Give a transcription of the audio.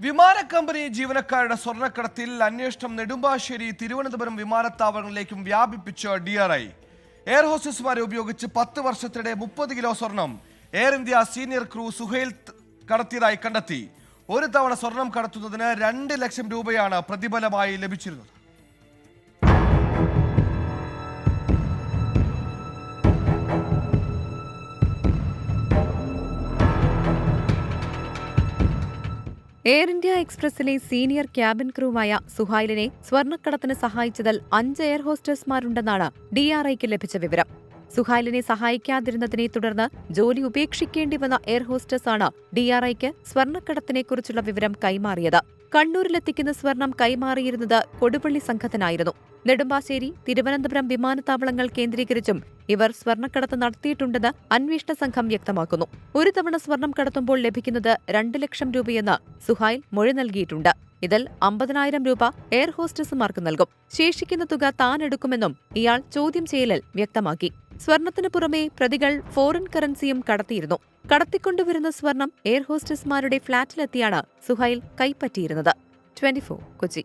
വിമാന കമ്പനി ജീവനക്കാരുടെ സ്വർണക്കടത്തിൽ അന്വേഷണം നെടുമ്പാശ്ശേരി തിരുവനന്തപുരം വിമാനത്താവളങ്ങളിലേക്കും വ്യാപിപ്പിച്ച ഡി ആർ ഐ എയർ ഹോസ്റ്റസുമാരെ ഉപയോഗിച്ച് പത്ത് വർഷത്തിനിടെ മുപ്പത് കിലോ സ്വർണം Air India senior crew Suhail കടത്തിയതായി കണ്ടെത്തി. ഒരു തവണ സ്വർണം കടത്തുന്നതിന് രണ്ട് ലക്ഷം രൂപയാണ് പ്രതിഫലമായി ലഭിച്ചിരുന്നത്. എയർ ഇന്ത്യ എക്സ്പ്രസിലെ സീനിയർ ക്യാബിൻ ക്രൂവായ സുഹൈലിനെ സ്വർണക്കടത്തിന് സഹായിച്ചതിൽ അഞ്ച് എയർ ഹോസ്റ്റേഴ്സ്മാരുണ്ടെന്നാണ് ഡിആർഐക്ക് ലഭിച്ച വിവരം. സുഹൈലിനെ സഹായിക്കാതിരുന്നതിനെ തുടർന്ന് ജോലി ഉപേക്ഷിക്കേണ്ടി വന്ന എയർ ഹോസ്റ്റേഴ്സാണ് ഡിആർഐക്ക് സ്വർണക്കടത്തിനെക്കുറിച്ചുള്ള വിവരം കൈമാറിയത്. കണ്ണൂരിലെത്തിക്കുന്ന സ്വർണം കൈമാറിയിരുന്നത് കൊടുപള്ളി സംഘത്തിനായിരുന്നു. നെടുമ്പാശ്ശേരി തിരുവനന്തപുരം വിമാനത്താവളങ്ങൾ കേന്ദ്രീകരിച്ചും ഇവർ സ്വർണക്കടത്ത് നടത്തിയിട്ടുണ്ടെന്ന് അന്വേഷണ സംഘം വ്യക്തമാക്കുന്നു. ഒരു തവണ സ്വർണം കടത്തുമ്പോൾ ലഭിക്കുന്നത് രണ്ട് ലക്ഷം രൂപയെന്ന് സുഹായിൽ മൊഴി നൽകിയിട്ടുണ്ട്. ഇതിൽ അമ്പതിനായിരം രൂപ എയർ ഹോസ്റ്റസുമാർക്ക് നൽകും. ശേഷിക്കുന്ന തുക താൻ എടുക്കുമെന്നും ഇയാൾ ചോദ്യം ചെയ്യലിൽ വ്യക്തമാക്കി. സ്വർണത്തിനു പുറമെ പ്രതികൾ ഫോറിൻ കറൻസിയും കടത്തിയിരുന്നു. കടത്തിക്കൊണ്ടുവരുന്ന സ്വർണം എയർ ഹോസ്റ്റസ്മാരുടെ ഫ്ളാറ്റിലെത്തിയാണ് സുഹൈൽ കൈപ്പറ്റിയിരുന്നത്. ട്വന്റി കൊച്ചി.